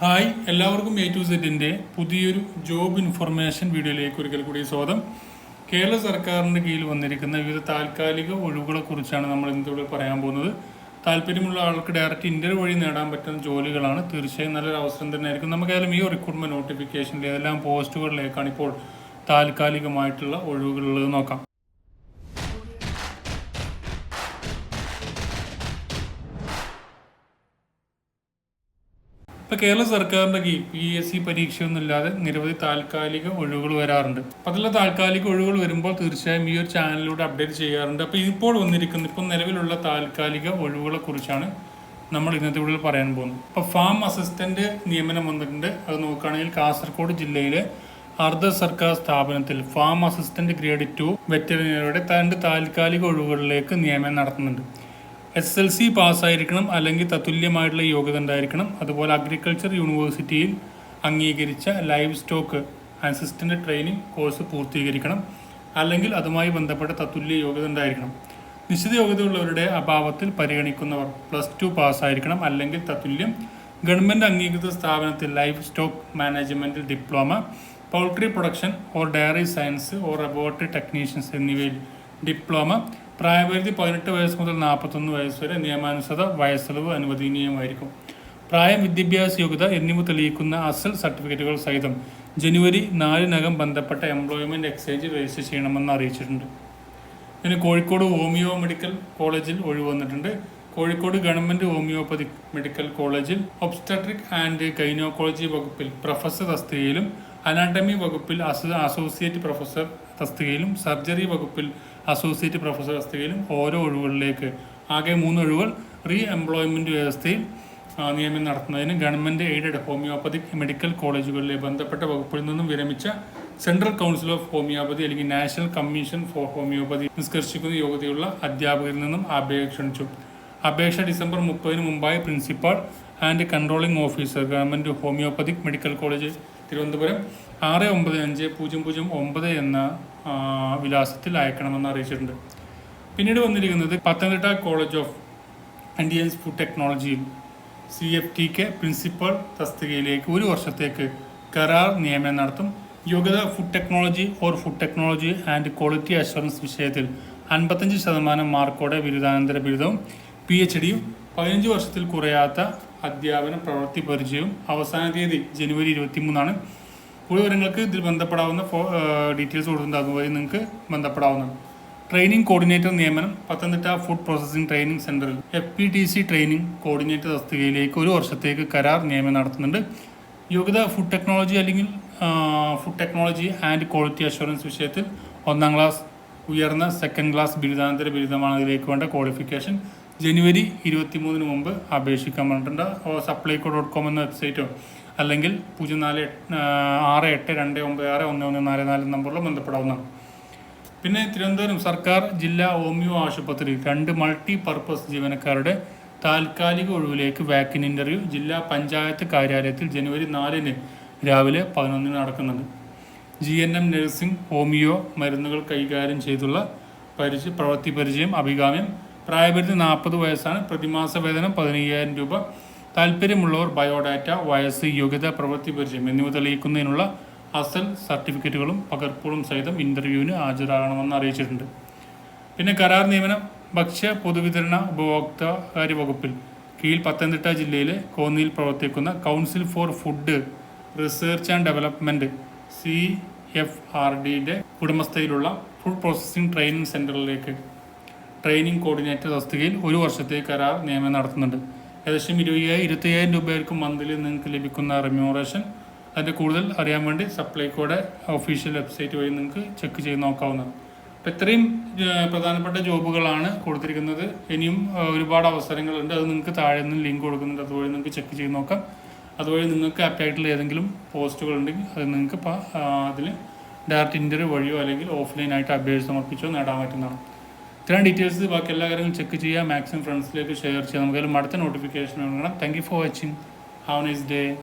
Hi എല്ലാവർക്കും A to സെറ്റിന്റെ പുതിയൊരു ജോബ് ഇൻഫർമേഷൻ വീഡിയോയിലേക്ക് ഒരിക്കൽ കൂടി സ്വാഗതം. കേരള സർക്കാരിന്റെ കീഴിൽ വന്നിരിക്കുന്ന വിവിധ താൽക്കാലിക ഒഴിവുകളെ കുറിച്ചാണ് നമ്മൾ ഇന്നിവിടെ പറയാൻ പോകുന്നത്. താല്പര്യമുള്ള ആൾക്ക് ഡയറക്റ്റ് ഇന്റർവ്യൂ വഴി നേടാൻ പറ്റുന്ന ജോലികളാണ്. തീർച്ചയായും നല്ലൊരു അവസരം തന്നെ ആയിരിക്കും നമുക്കായാലും ഈ റിക്രൂട്ട്മെന്റ് നോട്ടിഫിക്കേഷനിൽ ഏതെല്ലാം പോസ്റ്റുകളിലേക്കാണ് ഇപ്പോൾ താൽക്കാലികമായിട്ടുള്ള ഒഴിവുകളുള്ളത് നോക്കാം. ഇപ്പൊ കേരള സർക്കാരിന്റെ കീഴിൽ പി എസ് സി പരീക്ഷയൊന്നുമില്ലാതെ നിരവധി താൽക്കാലിക ഒഴിവുകൾ വരാറുണ്ട്. അപ്പൊ അതിലെ താൽക്കാലിക ഒഴിവുകൾ വരുമ്പോൾ തീർച്ചയായും ഈ ഒരു ചാനലിലൂടെ അപ്ഡേറ്റ് ചെയ്യാറുണ്ട്. അപ്പൊ ഇപ്പോൾ വന്നിരിക്കുന്ന ഇപ്പം നിലവിലുള്ള താൽക്കാലിക ഒഴിവുകളെ കുറിച്ചാണ് നമ്മൾ ഇന്നത്തെ വീഡിയോയിൽ പറയാൻ പോകുന്നത്. ഇപ്പൊ ഫാം അസിസ്റ്റന്റ് നിയമനം വന്നിട്ടുണ്ട്. അത് നോക്കുകയാണെങ്കിൽ കാസർഗോഡ് ജില്ലയിലെ അർദ്ധ സർക്കാർ സ്ഥാപനത്തിൽ ഫാം അസിസ്റ്റന്റ് ഗ്രേഡ് ടു വെറ്ററിനറിയുടെ രണ്ട് താൽക്കാലിക ഒഴിവുകളിലേക്ക് നിയമനം നടത്തുന്നുണ്ട്. എസ് എൽ സി പാസ്സായിരിക്കണം അല്ലെങ്കിൽ തത്തുല്യമായിട്ടുള്ള യോഗ്യത ഉണ്ടായിരിക്കണം. അതുപോലെ അഗ്രികൾച്ചർ യൂണിവേഴ്സിറ്റിയിൽ അംഗീകരിച്ച live stock assistant training course പൂർത്തീകരിക്കണം. അല്ലെങ്കിൽ അതുമായി ബന്ധപ്പെട്ട തത്തുല്യ യോഗ്യത ഉണ്ടായിരിക്കണം. നിശ്ചിത യോഗ്യതയുള്ളവരുടെ അഭാവത്തിൽ പരിഗണിക്കുന്നവർ പ്ലസ് ടു പാസ്സായിരിക്കണം. അല്ലെങ്കിൽ തത്തുല്യം ഗവൺമെന്റ് അംഗീകൃത സ്ഥാപനത്തിൽ ലൈഫ് സ്റ്റോക്ക് മാനേജ്മെന്റിൽ diploma poultry production or dairy science or laboratory technicians എന്നിവയിൽ ഡിപ്ലോമ പ്രായപരിധി പതിനെട്ട് വയസ്സ് മുതൽ നാൽപ്പത്തൊന്ന് വയസ്സ് വരെ നിയമാനുസൃത വയസ്സളവ് അനുവദനീയമായിരിക്കും. പ്രായം വിദ്യാഭ്യാസ യോഗ്യത എന്നിവ തെളിയിക്കുന്ന അസൽ സർട്ടിഫിക്കറ്റുകൾ സഹിതം ജനുവരി നാലിനകം ബന്ധപ്പെട്ട എംപ്ലോയ്മെന്റ് എക്സ്ചേഞ്ച് രജിസ്റ്റർ ചെയ്യണമെന്ന് അറിയിച്ചിട്ടുണ്ട്. പിന്നെ കോഴിക്കോട് ഹോമിയോ മെഡിക്കൽ കോളേജിൽ ഒഴിവ് വന്നിട്ടുണ്ട്. കോഴിക്കോട് ഗവൺമെന്റ് ഹോമിയോപ്പതി മെഡിക്കൽ കോളേജിൽ ഒബ്സ്റ്റട്രിക് ആൻഡ് ഗൈനോക്കോളജി വകുപ്പിൽ പ്രൊഫസർ തസ്തികയിലും അനാട്ടമി വകുപ്പിൽ അസോസിയേറ്റ് പ്രൊഫസർ തസ്തികയിലും സർജറി വകുപ്പിൽ അസോസിയേറ്റ് പ്രൊഫസർ വ്യവസ്ഥയിലും ഓരോ ഒഴിവുകളിലേക്ക് ആകെ മൂന്ന് ഒഴിവുകൾ റീ എംപ്ലോയ്മെന്റ് വ്യവസ്ഥയിൽ നിയമനം നടത്തുന്നതിന് ഗവൺമെന്റ് എയ്ഡഡ് ഹോമിയോപ്പതിക് മെഡിക്കൽ കോളേജുകളിലെ ബന്ധപ്പെട്ട വകുപ്പിൽ നിന്നും വിരമിച്ച സെൻട്രൽ കൗൺസിൽ ഓഫ് ഹോമിയോപ്പതി അല്ലെങ്കിൽ നാഷണൽ കമ്മീഷൻ ഫോർ ഹോമിയോപ്പതി നിഷ്കർഷിക്കുന്ന യോഗ്യതയുള്ള അധ്യാപകരിൽ നിന്നും അപേക്ഷ ക്ഷണിച്ചു. അപേക്ഷ ഡിസംബർ മുപ്പതിന് മുമ്പായി principal and controlling officer government homoeopathic medical college Thiruvananthapuram ആറ് ഒമ്പത് അഞ്ച് പൂജ്യം പൂജ്യം ഒമ്പത് എന്ന വിലാസത്തിൽ അയക്കണമെന്ന് അറിയിച്ചിട്ടുണ്ട്. പിന്നീട് വന്നിരിക്കുന്നത് Pathanamthitta college of Indian food ടെക്നോളജിയിൽ C F T K principal തസ്തികയിലേക്ക് ഒരു വർഷത്തേക്ക് കരാർ നിയമനം നടത്തും. യോഗ്യത food technology or food technology and quality assurance വിഷയത്തിൽ അൻപത്തഞ്ച് ശതമാനം മാർക്കോടെ ബിരുദാനന്തര ബിരുദവും പി എച്ച് ഡിയും പതിനഞ്ച് വർഷത്തിൽ കുറയാത്ത അധ്യാപന പ്രവൃത്തി പരിചയവും അവസാന തീയതി ജനുവരി ഇരുപത്തി മൂന്നാണ് കൂടുതൽ വിവരങ്ങൾക്ക് ഇതിൽ ബന്ധപ്പെടാവുന്ന ഡീറ്റെയിൽസ് കൊടുത്തിട്ടുണ്ട് അതുവഴി നിങ്ങൾക്ക് ബന്ധപ്പെടാവുന്നതാണ്. ട്രെയിനിങ് കോർഡിനേറ്റർ നിയമനം പത്തനംതിട്ട ഫുഡ് പ്രോസസ്സിംഗ് ട്രെയിനിങ് സെന്ററിൽ F P T C training coordinator തസ്തികയിലേക്ക് ഒരു വർഷത്തേക്ക് കരാർ നിയമനം നടത്തുന്നുണ്ട്. യോഗ്യത ഫുഡ് ടെക്നോളജി അല്ലെങ്കിൽ food technology and quality assurance വിഷയത്തിൽ ഒന്നാം ക്ലാസ് ഉയർന്ന സെക്കൻഡ് ക്ലാസ് ബിരുദാനന്തര ബിരുദമാണ് ഇതിലേക്ക് വേണ്ട ക്വാളിഫിക്കേഷൻ. ജനുവരി ഇരുപത്തി മൂന്നിന് മുമ്പ് അപേക്ഷിക്കാൻ പറഞ്ഞിട്ടുണ്ട്. സപ്ലൈകോ ഡോട്ട് കോം എന്ന വെബ്സൈറ്റോ അല്ലെങ്കിൽ പൂജ്യം നാല് ആറ് എട്ട് രണ്ട് ഒമ്പത് ആറ് ഒന്ന് ഒന്ന് നാല് നാല് നമ്പറിലോ ബന്ധപ്പെടാവുന്നതാണ്. പിന്നെ തിരുവനന്തപുരം സർക്കാർ ജില്ലാ ഹോമിയോ ആശുപത്രി രണ്ട് മൾട്ടി പർപ്പസ് ജീവനക്കാരുടെ താൽക്കാലിക ഒഴിവിലേക്ക് വാക്കിൻ ഇന്റർവ്യൂ ജില്ലാ പഞ്ചായത്ത് കാര്യാലയത്തിൽ ജനുവരി നാലിന് രാവിലെ പതിനൊന്നിന് നടക്കുന്നുണ്ട്. G N M nursing homoeo മരുന്നുകൾ കൈകാര്യം ചെയ്തുള്ള പരിചയ പ്രവൃത്തി പരിചയം അഭികാമ്യം പ്രായപരിധി നാൽപ്പത് വയസ്സാണ്. പ്രതിമാസ വേതനം പതിനയ്യായിരം രൂപ. താല്പര്യമുള്ളവർ ബയോഡാറ്റ വയസ്സ് യോഗ്യത പ്രവൃത്തി പരിചയം എന്നിവ തെളിയിക്കുന്നതിനുള്ള അസൽ സർട്ടിഫിക്കറ്റുകളും പകർപ്പുകളും സഹിതം ഇന്റർവ്യൂവിന് ഹാജരാകണമെന്ന് അറിയിച്ചിട്ടുണ്ട്. പിന്നെ കരാർ നിയമനം ഭക്ഷ്യ പൊതുവിതരണ ഉപഭോക്താകാര്യ വകുപ്പിൽ കീഴിൽ പത്തനംതിട്ട ജില്ലയിലെ കോന്നിയിൽ പ്രവർത്തിക്കുന്ന council for food research and development C F R ഡിയുടെ ഉടമസ്ഥയിലുള്ള ഫുഡ് പ്രോസസ്സിംഗ് ട്രെയിനിങ് സെന്ററിലേക്ക് ട്രെയിനിങ് കോർഡിനേറ്റർ തസ്തികയിൽ ഒരു വർഷത്തെ കരാർ നിയമനം നടത്തുന്നുണ്ട്. ഏകദേശം ഇരുപതിനായിരം ഇരുപത്തയ്യായിരം രൂപയായിരിക്കും മന്ത്ലി നിങ്ങൾക്ക് ലഭിക്കുന്ന റെമ്യൂറേഷൻ അതിന്റെ കൂടുതൽ അറിയാൻ വേണ്ടി സപ്ലൈകോയുടെ ഒഫീഷ്യൽ വെബ്സൈറ്റ് വഴി നിങ്ങൾക്ക് ചെക്ക് ചെയ്ത് നോക്കാവുന്നതാണ്. അപ്പോൾ ഇത്രയും പ്രധാനപ്പെട്ട ജോബുകളാണ് കൊടുത്തിരിക്കുന്നത്. ഇനിയും ഒരുപാട് അവസരങ്ങളുണ്ട്. അത് നിങ്ങൾക്ക് താഴെ നിന്ന് ലിങ്ക് കൊടുക്കുന്നുണ്ട്. അതുവഴി നിങ്ങൾക്ക് ചെക്ക് ചെയ്ത് നോക്കാം. അതുവഴി നിങ്ങൾക്ക് ആപ്റ്റായിട്ടുള്ള ഏതെങ്കിലും പോസ്റ്റുകൾ ഉണ്ടെങ്കിൽ അത് നിങ്ങൾക്ക് അതിൽ ഡയറക്റ്റ് ഇന്റർവ്യൂ വഴിയോ അല്ലെങ്കിൽ ഓഫ്ലൈനായിട്ട് അപേക്ഷ സമർപ്പിച്ചോ നേടാൻ പറ്റുന്നതാണ്. ഇത്രയും ഡീറ്റെയിൽസ് ബാക്കി എല്ലാ കാര്യങ്ങളും ചെക്ക് ചെയ്യുക മാക്സിമം ഫ്രണ്ട്സിലേക്ക് ഷെയർ ചെയ്യുക നമുക്കതിലും അടുത്ത നോട്ടിഫിക്കേഷൻ വേണം thank you for watching have nice day